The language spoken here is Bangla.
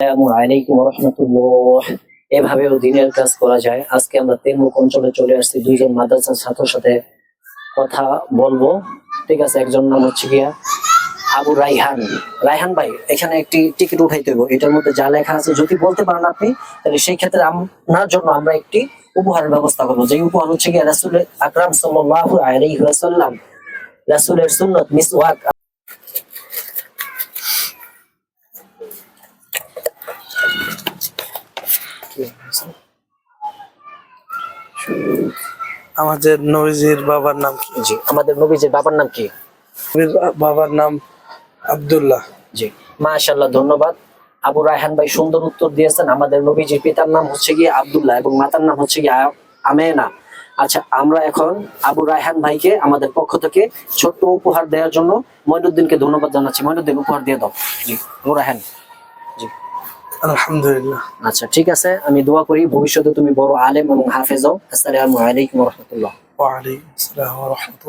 আলাইকুম রহমতুল্লাহ এভাবেও দিনের কাজ করা যায়। আজকে আমরা তেমুক অঞ্চলে চলে আসছি। দুইজন মাদ্রাসার ছাত্রের সাথে কথা বলব। ঠিক আছে, একজন নাম হচ্ছে গিয়া আবু রাইহান। রাইহান ভাই, এখানে একটি টিকিট উঠাইতে হবে এটার মধ্যে যা লেখা আছে, যদি বলতে পারেন আপনি, তাহলে সেই ক্ষেত্রে আপনার জন্য আমরা একটি উপহারের ব্যবস্থা করব। যে উপহার হচ্ছে গিয়া রাসুল আকরাম সাল্লাল্লাহু আলাইহি ওয়াসাল্লাম। রাসুলের সুন্নত মিসওয়াক। আমাদের নবীজির বাবার নাম কি? জি আমাদের নবীজির বাবার নাম কি? বাবার নাম আব্দুল্লাহ। জি ধন্যবাদ। আবু রায়হান ভাই সুন্দর উত্তর দিয়েছেন। আমাদের নবীজির পিতার নাম হচ্ছে গিয়ে আব্দুল্লাহ এবং মাতার নাম হচ্ছে গিয়ে আমেনা। আচ্ছা আমরা এখন আবু রায়হান ভাইকে আমাদের পক্ষ থেকে ছোট্ট উপহার দেওয়ার জন্য মইনুদ্দিনকে ধন্যবাদ জানাচ্ছি। মইনুদ্দিন উপহার দিয়ে দাও। জি আবু রায়হান। জি। আলহামদুলিল্লাহ। আচ্ছা ঠিক আছে আমি দোয়া করি ভবিষ্যতে তুমি বড় আলেম এবং হাফেজ হও। আসসালামু আলাইকুম রহমতুল্লাহ। আসসালাম ওয়া রাহমাতুল্লাহ।